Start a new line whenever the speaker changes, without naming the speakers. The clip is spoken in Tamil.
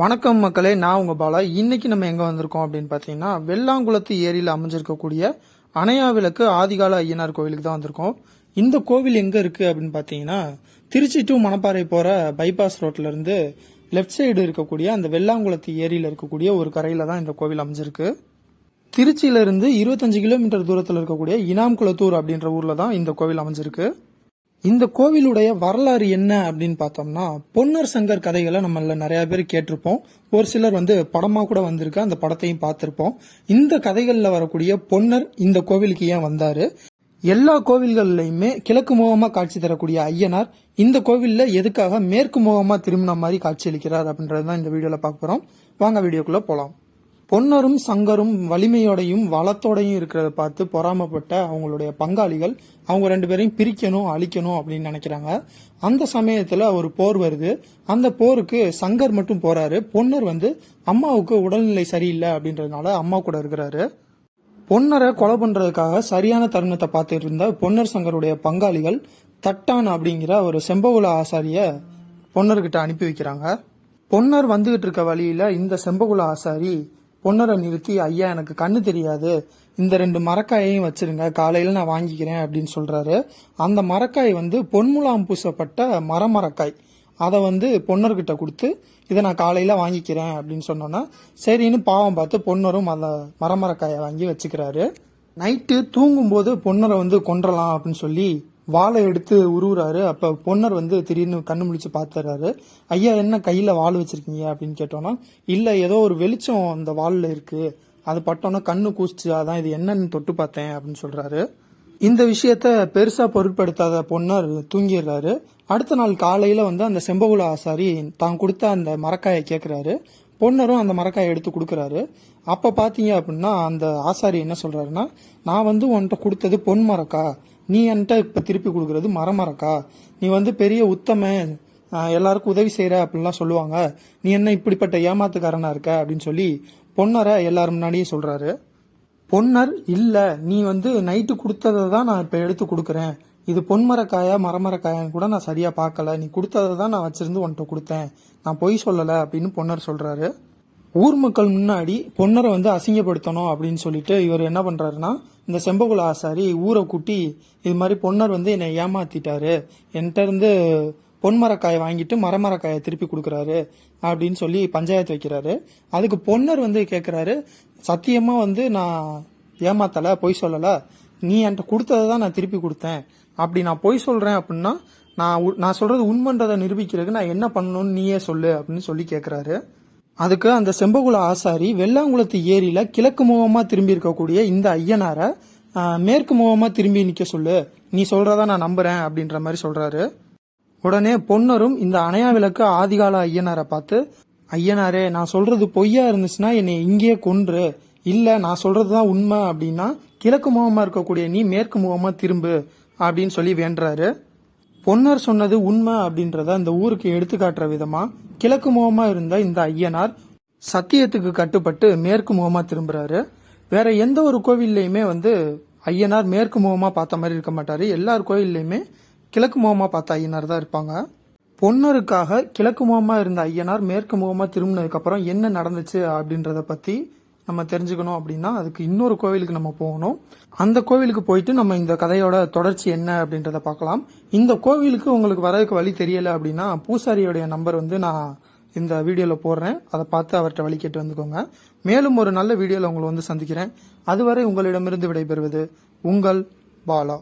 வணக்கம் மக்களே நான் உங்கள் பாலா. இன்னைக்கு நம்ம எங்கே வந்திருக்கோம் அப்படின்னு பார்த்தீங்கன்னா வெள்ளாங்குளத்து ஏரியில் அமைஞ்சிருக்கக்கூடிய அணையா விளக்கு ஆதிகால ஐயனார் கோவிலுக்கு தான் வந்திருக்கோம். இந்த கோவில் எங்கே இருக்குது அப்படின்னு பார்த்தீங்கன்னா திருச்சி டு மணப்பாறை போகிற பைபாஸ் ரோட்ல இருந்து லெஃப்ட் சைடு இருக்கக்கூடிய அந்த வெள்ளாங்குளத்து ஏரியில் இருக்கக்கூடிய ஒரு கரையில் தான் இந்த கோவில் அமைஞ்சிருக்கு. திருச்சியிலிருந்து இருபத்தஞ்சு கிலோமீட்டர் தூரத்தில் இருக்கக்கூடிய இனாம் குளத்தூர் அப்படின்ற ஊரில் தான் இந்த கோவில் அமைஞ்சிருக்கு. இந்த கோவிலுடைய வரலாறு என்ன அப்படின்னு பார்த்தோம்னா பொன்னர் சங்கர் கதைகளை நம்மள நிறைய பேர் கேட்டிருப்போம். ஒரு சிலர் வந்து படமா கூட வந்திருக்கு அந்த படத்தையும் பார்த்திருப்போம். இந்த கதைகளில் வரக்கூடிய பொன்னர் இந்த கோவிலுக்கு ஏன் வந்தாரு? எல்லா கோவில்கள்லையுமே கிழக்கு முகமா காட்சி தரக்கூடிய ஐயனார் இந்த கோவில்ல எதுக்காக மேற்கு முகமா திரும்பின மாதிரி காட்சி அளிக்கிறார் அப்படின்றது தான் இந்த வீடியோல பார்க்க போறோம். வாங்க வீடியோக்குள்ள போலாம். பொன்னரும் சங்கரும் வலிமையோடையும் வளத்தோடையும் இருக்கிறத பார்த்து பொறாமப்பட்ட அவங்களுடைய பங்காளிகள் அவங்க ரெண்டு பேரையும் பிரிக்கணும் அழிக்கணும் அப்படின்னு நினைக்கிறாங்க. அந்த சமயத்துல ஒரு போர் வருது. அந்த போருக்கு சங்கர் மட்டும் போறாரு. பொன்னர் வந்து அம்மாவுக்கு உடல்நிலை சரியில்லை அப்படின்றதுனால அம்மா கூட இருக்கிறாரு. பொன்னரை கொலை பண்றதுக்காக சரியான தருணத்தை பார்த்துட்டு இருந்த பொன்னர் சங்கருடைய பங்காளிகள் தட்டான் அப்படிங்கிற ஒரு செம்பகுல ஆசாரிய பொன்னர்கிட்ட அனுப்பி வைக்கிறாங்க. பொன்னர் வந்துகிட்டு இருக்க வழியில இந்த செம்பகுல ஆசாரி பொன்னரை நிறுத்தி ஐயா எனக்கு கண்ணு தெரியாது. இந்த ரெண்டு மரக்காயையும் வச்சிருங்க. காலையில் நான் வாங்கிக்கிறேன் அப்படின்னு சொல்கிறாரு அந்த மரக்காய் வந்து பொன்முலாம் பூசப்பட்ட மரமரக்காய். அதை வந்து பொன்னர்கிட்ட கொடுத்து இதை நான் காலையில் வாங்கிக்கிறேன் அப்படின்னு சொன்னோன்னா சரின்னு பாவம் பார்த்து பொன்னரும் அந்த மரமரக்காயை வாங்கி வச்சுக்கிறாரு. நைட்டு தூங்கும்போது பொன்னரை வந்து கொன்றலாம் அப்படின்னு சொல்லி வாழை எடுத்து உருவுறாரு. அப்போ பொன்னர் வந்து திடீர்னு கண்ணு முழிச்சு பார்த்துறாரு ஐயா என்ன கையில் வாள் வச்சிருக்கீங்க? அப்படின்னு கேட்டோன்னா இல்லை ஏதோ ஒரு வெளிச்சம் அந்த வாளில் இருக்குது அது பட்டோன்னா கண்ணு கூசிச்சு. அதான் இது என்னன்னு தொட்டு பார்த்தேன் அப்படின்னு சொல்கிறாரு இந்த விஷயத்த பெருசாக பொருட்படுத்தாத பொன்னர் தூங்கிடுறாரு. அடுத்த நாள் காலையில் வந்து அந்த செம்பகுல ஆசாரி தான் கொடுத்த அந்த மரக்காயை கேட்குறாரு பொன்னரும் அந்த மரக்காயை எடுத்து கொடுக்குறாரு. அப்போ பார்த்தீங்க அப்படின்னா அந்த ஆசாரி என்ன சொல்கிறாருன்னா நான் வந்து உன்கிட்ட கொடுத்தது பொன் மரக்கா? நீ என்கிட்ட இப்போ திருப்பி கொடுக்குறது மரமரக்கா நீ வந்து பெரிய உத்தம எல்லாருக்கும் உதவி செய்கிற அப்படின்லாம் சொல்லுவாங்க. நீ என்ன இப்படிப்பட்ட ஏமாத்துக்காரனா இருக்க? அப்படின்னு சொல்லி பொன்னரை எல்லாரும் முன்னாடியே சொல்கிறாரு பொன்னர் இல்லை நீ வந்து நைட்டு கொடுத்ததை தான் நான் இப்போ எடுத்து கொடுக்குறேன். இது பொன்மரக்காயா மரமரக்காயான்னு கூட நான் சரியாக பார்க்கல. நீ கொடுத்ததை தான் நான் வச்சிருந்து உன்கிட்ட கொடுத்தேன். நான் பொய் சொல்லலை அப்படின்னு பொன்னர் சொல்கிறாரு ஊர் மக்கள் முன்னாடி பொன்னரை வந்து அசிங்கப்படுத்தணும் அப்படின்னு சொல்லிட்டு இவர் என்ன பண்ணுறாருன்னா இந்த செம்பகுல ஆசாரி ஊரை கூட்டி இது மாதிரி பொன்னர் வந்து என்னை ஏமாத்திட்டாரு. என்கிட்ட இருந்து பொன்மரக்காயை வாங்கிட்டு மரமரக்காயை திருப்பி கொடுக்குறாரு அப்படின்னு சொல்லி பஞ்சாயத்து வைக்கிறாரு. அதுக்கு பொன்னர் வந்து கேட்குறாரு சத்தியமாக வந்து நான் ஏமாத்தலை பொய் சொல்லலை. நீ என்கிட்ட கொடுத்ததை தான் நான் திருப்பி கொடுத்தேன். அப்படி நான் பொய் சொல்கிறேன் அப்படின்னா நான் உ- நான் சொல்கிறது உண்மைன்றதை நிரூபிக்கிறதுக்கு நான் என்ன பண்ணணும்னு நீயே சொல்லு அப்படின்னு சொல்லி கேட்குறாரு அதுக்கு அந்த செம்பகுல ஆசாரி வெள்ளாங்குளத்து ஏரியில் கிழக்கு முகமாக திரும்பி இருக்கக்கூடிய இந்த ஐயனாரை மேற்கு முகமாக திரும்பி நிற்க சொல்லு. நீ சொல்கிறத நான் நம்புகிறேன் அப்படின்ற மாதிரி சொல்கிறாரு உடனே பொன்னரும் இந்த அணையா விளக்கு ஆதிகால ஐயனாரை பார்த்து ஐயனாரே நான் சொல்றது பொய்யா இருந்துச்சுன்னா என்னை இங்கேயே கொன்று. இல்லை நான் சொல்றதுதான் உண்மை அப்படின்னா கிழக்கு முகமாக இருக்கக்கூடிய நீ மேற்கு முகமாக திரும்பு அப்படின்னு சொல்லி வேண்டுறாரு. பொன்னர் சொன்னது உண்மை அப்படின்றத இந்த ஊருக்கு எடுத்துக்காட்டுற விதமா கிழக்கு முகமாக இருந்த இந்த ஐயனார் சத்தியத்துக்கு கட்டுப்பட்டு மேற்கு முகமாக திரும்புறாரு. வேற எந்த ஒரு கோவில்லையுமே வந்து ஐயனார் மேற்கு முகமாக பார்த்த மாதிரி இருக்க மாட்டாரு. எல்லார் கோவில்லையுமே கிழக்கு முகமாக பார்த்த ஐயனார் தான் இருப்பாங்க. பொன்னருக்காக கிழக்கு முகமாக இருந்த ஐயனார் மேற்கு முகமாக திரும்பினதுக்கப்புறம் என்ன நடந்துச்சு அப்படின்றத பற்றி நம்ம தெரிஞ்சுக்கணும் அப்படின்னா அதுக்கு இன்னொரு கோவிலுக்கு நம்ம போகணும். அந்த கோவிலுக்கு போயிட்டு நம்ம இந்த கதையோட தொடர்ச்சி என்ன அப்படின்றத பார்க்கலாம். இந்த கோவிலுக்கு உங்களுக்கு வரதுக்கு வழி தெரியல அப்படின்னா பூசாரியோடைய நம்பர் வந்து நான் இந்த வீடியோவில் போடுறேன். அதை பார்த்து அவர்கிட்ட வழி கேட்டு வந்துக்கோங்க. மேலும் ஒரு நல்ல வீடியோவில் உங்களை வந்து சந்திக்கிறேன். அதுவரை உங்களிடமிருந்து விடைபெறுவது உங்கள் பாலா.